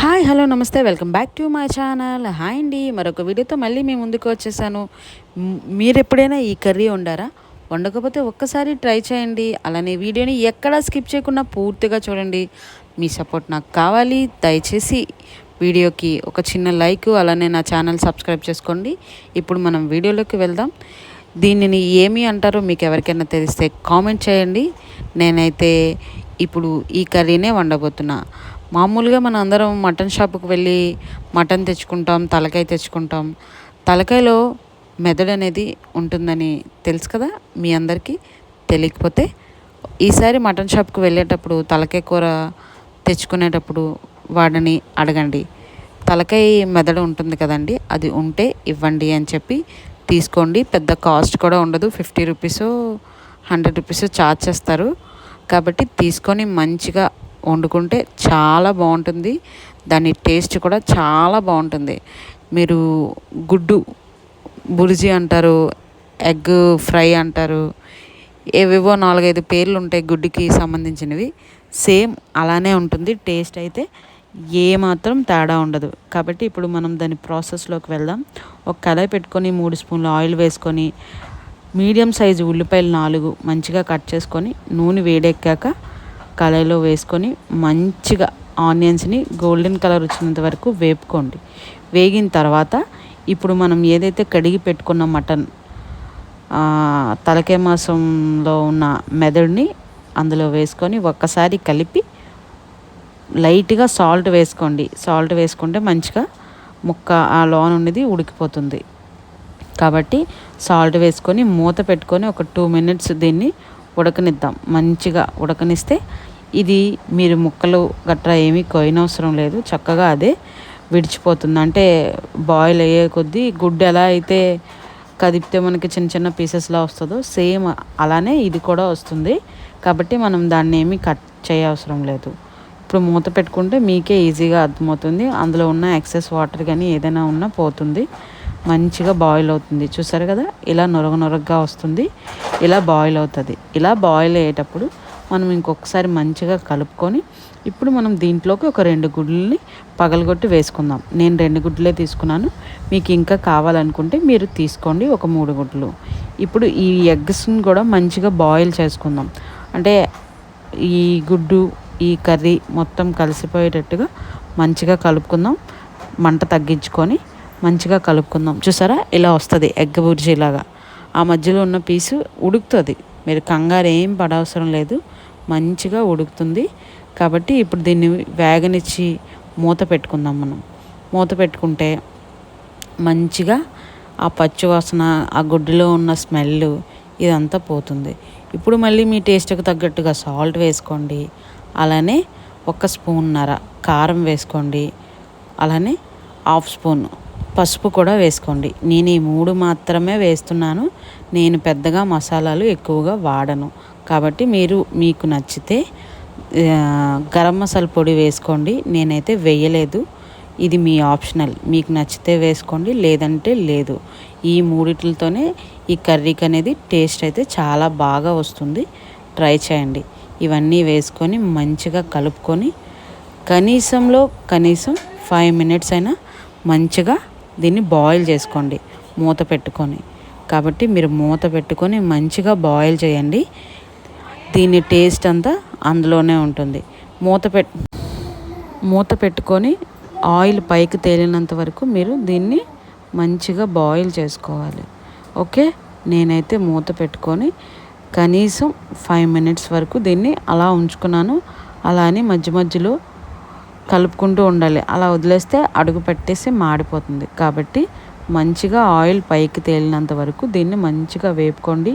Hi hello నమస్తే. Welcome back to my channel. Hi అండి. మరొక వీడియోతో మళ్ళీ మేము ముందుకు వచ్చేసాను. మీరు ఎప్పుడైనా ఈ కర్రీ వండారా? వండకపోతే ఒక్కసారి ట్రై చేయండి. అలానే వీడియోని ఎక్కడా స్కిప్ చేయకుండా పూర్తిగా చూడండి. మీ సపోర్ట్ నాకు కావాలి. దయచేసి వీడియోకి ఒక చిన్న లైక్ అలానే నా ఛానల్ సబ్స్క్రైబ్ చేసుకోండి. ఇప్పుడు మనం వీడియోలోకి వెళ్దాం. దీనిని ఏమి అంటారో మీకు ఎవరికైనా తెలిస్తే కామెంట్ చేయండి. నేనైతే ఇప్పుడు ఈ కర్రీనే వండబోతున్నా. మామూలుగా మనం అందరం మటన్ షాప్కి వెళ్ళి మటన్ తెచ్చుకుంటాం తలకాయ తెచ్చుకుంటాం. తలకాయలో మెదడు అనేది ఉంటుందని తెలుసు కదా మీ అందరికీ? తెలియకపోతే ఈసారి మటన్ షాప్కి వెళ్ళేటప్పుడు తలకాయ కూర తెచ్చుకునేటప్పుడు వాడిని అడగండి. తలకాయ మెదడు ఉంటుంది కదండి అది ఉంటే ఇవ్వండి అని చెప్పి తీసుకోండి. పెద్ద కాస్ట్ కూడా ఉండదు fifty rupees hundred rupees charge చేస్తారు. కాబట్టి తీసుకొని మంచిగా వండుకుంటే చాలా బాగుంటుంది. దాని టేస్ట్ కూడా చాలా బాగుంటుంది. మీరు గుడ్డు బుర్జీ అంటారు ఎగ్ ఫ్రై అంటారు ఏవేవో నాలుగైదు పేర్లు ఉంటాయి గుడ్డుకి సంబంధించినవి. సేమ్ అలానే ఉంటుంది. టేస్ట్ అయితే ఏమాత్రం తేడా ఉండదు. కాబట్టి ఇప్పుడు మనం దాని ప్రాసెస్లోకి వెళ్దాం. ఒక కళాయి పెట్టుకొని మూడు స్పూన్లు ఆయిల్ వేసుకొని మీడియం సైజు ఉల్లిపాయలు నాలుగు మంచిగా కట్ చేసుకొని నూనె వేడెక్కాక కళాయిలో వేసుకొని మంచిగా ఆనియన్స్ని గోల్డెన్ కలర్ వచ్చినంత వరకు వేపుకోండి. వేగిన తర్వాత ఇప్పుడు మనం ఏదైతే కడిగి పెట్టుకున్న మటన్ తలకే తలకాయ మాంసంలో ఉన్న మెదడుని అందులో వేసుకొని ఒక్కసారి కలిపి లైట్గా సాల్ట్ వేసుకోండి. సాల్ట్ వేసుకుంటే మంచిగా ముక్క ఆ లోన్ ఉన్నది ఉడికిపోతుంది. కాబట్టి సాల్ట్ వేసుకొని మూత పెట్టుకొని ఒక టూ మినిట్స్ దీన్ని ఉడకనిద్దాం. మంచిగా ఉడకనిస్తే ఇది మీరు ముక్కలు గట్రా ఏమీ కొయ్యనవసరం లేదు. చక్కగా అదే విడిచిపోతుంది. అంటే బాయిల్ అయ్యే కొద్దీ గుడ్డు ఎలా అయితే కదిపితే మనకి చిన్న చిన్న పీసెస్లా వస్తుందో సేమ్ అలానే ఇది కూడా వస్తుంది. కాబట్టి మనం దాన్ని ఏమీ కట్ చేయవసరం లేదు. ఇప్పుడు మూత పెట్టుకుంటే మీకే ఈజీగా అర్థమవుతుంది. అందులో ఉన్న ఎక్సెస్ వాటర్ కానీ ఏదైనా ఉన్నా పోతుంది. మంచిగా బాయిల్ అవుతుంది. చూసారు కదా? ఇలా నొరగ నొరగగా వస్తుంది. ఇలా బాయిల్ అవుతుంది. ఇలా బాయిల్ అయ్యేటప్పుడు మనం ఇంకొకసారి మంచిగా కలుపుకొని ఇప్పుడు మనం దీంట్లోకి ఒక రెండు గుడ్లని పగలగొట్టి వేసుకుందాం. నేను రెండు గుడ్లే తీసుకున్నాను. మీకు ఇంకా కావాలనుకుంటే మీరు తీసుకోండి ఒక మూడు గుడ్లు. ఇప్పుడు ఈ ఎగ్స్ని కూడా మంచిగా బాయిల్ చేసుకుందాం. అంటే ఈ గుడ్డు ఈ కర్రీ మొత్తం కలిసిపోయేటట్టుగా మంచిగా కలుపుకుందాం. మంట తగ్గించుకొని మంచిగా కలుపుకుందాం. చూసారా? ఇలా వస్తుంది ఎగ్ బుర్జీలాగా. ఆ మధ్యలో ఉన్న పీసు ఉడుకుతుంది. మీరు కంగారు ఏం పడవసరం లేదు. మంచిగా ఉడుకుతుంది. కాబట్టి ఇప్పుడు దీన్ని వేగనిచ్చి మూత పెట్టుకుందాం మనం. మూత పెట్టుకుంటే మంచిగా ఆ పచ్చి వాసన ఆ గుడ్డులో ఉన్న స్మెల్ ఇదంతా పోతుంది. ఇప్పుడు మళ్ళీ మీ టేస్ట్కి తగ్గట్టుగా సాల్ట్ వేసుకోండి. అలానే ఒక స్పూన్నర కారం వేసుకోండి. అలానే హాఫ్ స్పూన్ పసుపు కూడా వేసుకోండి. నేను ఈ మూడు మాత్రమే వేస్తున్నాను. నేను పెద్దగా మసాలాలు ఎక్కువగా వాడను. కాబట్టి మీరు మీకు నచ్చితే గరం మసాలా పొడి వేసుకోండి. నేనైతే వేయలేదు. ఇది మీ ఆప్షనల్. మీకు నచ్చితే వేసుకోండి లేదంటే లేదు. ఈ మూడిట్లతోనే ఈ కర్రీకి అనేది టేస్ట్ అయితే చాలా బాగా వస్తుంది. ట్రై చేయండి. ఇవన్నీ వేసుకొని మంచిగా కలుపుకొని కనీసంలో కనీసం ఫైవ్ మినిట్స్ అయినా మంచిగా దీన్ని బాయిల్ చేసుకోండి మూత పెట్టుకొని. కాబట్టి మీరు మూత పెట్టుకొని మంచిగా బాయిల్ చేయండి. దీని టేస్ట్ అంతా అందులోనే ఉంటుంది. మూత పెట్ మూత పెట్టుకొని ఆయిల్ పైకి తేలినంత వరకు మీరు దీన్ని మంచిగా బాయిల్ చేసుకోవాలి. ఓకే? నేనైతే మూత పెట్టుకొని కనీసం ఫైవ్ మినిట్స్ వరకు దీన్ని అలా ఉంచుకున్నాను. అలా అని మధ్య మధ్యలో కలుపుకుంటూ ఉండాలి. అలా వదిలేస్తే అడుగు పెట్టేసి మాడిపోతుంది. కాబట్టి మంచిగా ఆయిల్ పైకి తేలినంత వరకు దీన్ని మంచిగా వేపుకోండి.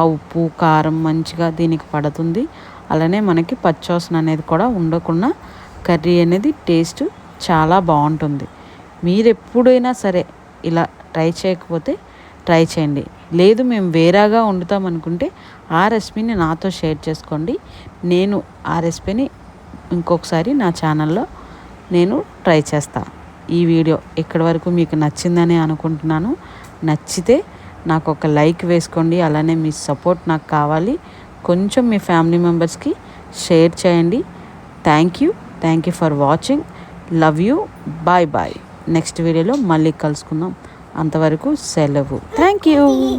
ఆ ఉప్పు కారం మంచిగా దీనికి పడుతుంది. అలానే మనకి పచ్చవాసన అనేది కూడా ఉండకుండా కర్రీ అనేది టేస్ట్ చాలా బాగుంటుంది. మీరు ఎప్పుడైనా సరే ఇలా ట్రై చేయకపోతే ట్రై చేయండి. లేదు మేము వేరాగా వండుతాం అనుకుంటే ఆ రెసిపీని నాతో షేర్ చేసుకోండి. నేను ఆ రెసిపీని ఇంకొకసారి నా ఛానల్లో నేను ట్రై చేస్తా. ఈ వీడియో ఇక్కడి వరకు మీకు నచ్చిందని అనుకుంటున్నాను. నచ్చితే నాకు ఒక లైక్ వేసుకోండి అలానే మీ సపోర్ట్ నాకు కావాలి. కొంచెం మీ ఫ్యామిలీ మెంబర్స్కి షేర్ చేయండి. Thank you. Thank you for watching. Love you. Bye bye. Next వీడియోలో మళ్ళీ కలుసుకుందాం. అంతవరకు సెలవు. Thank you.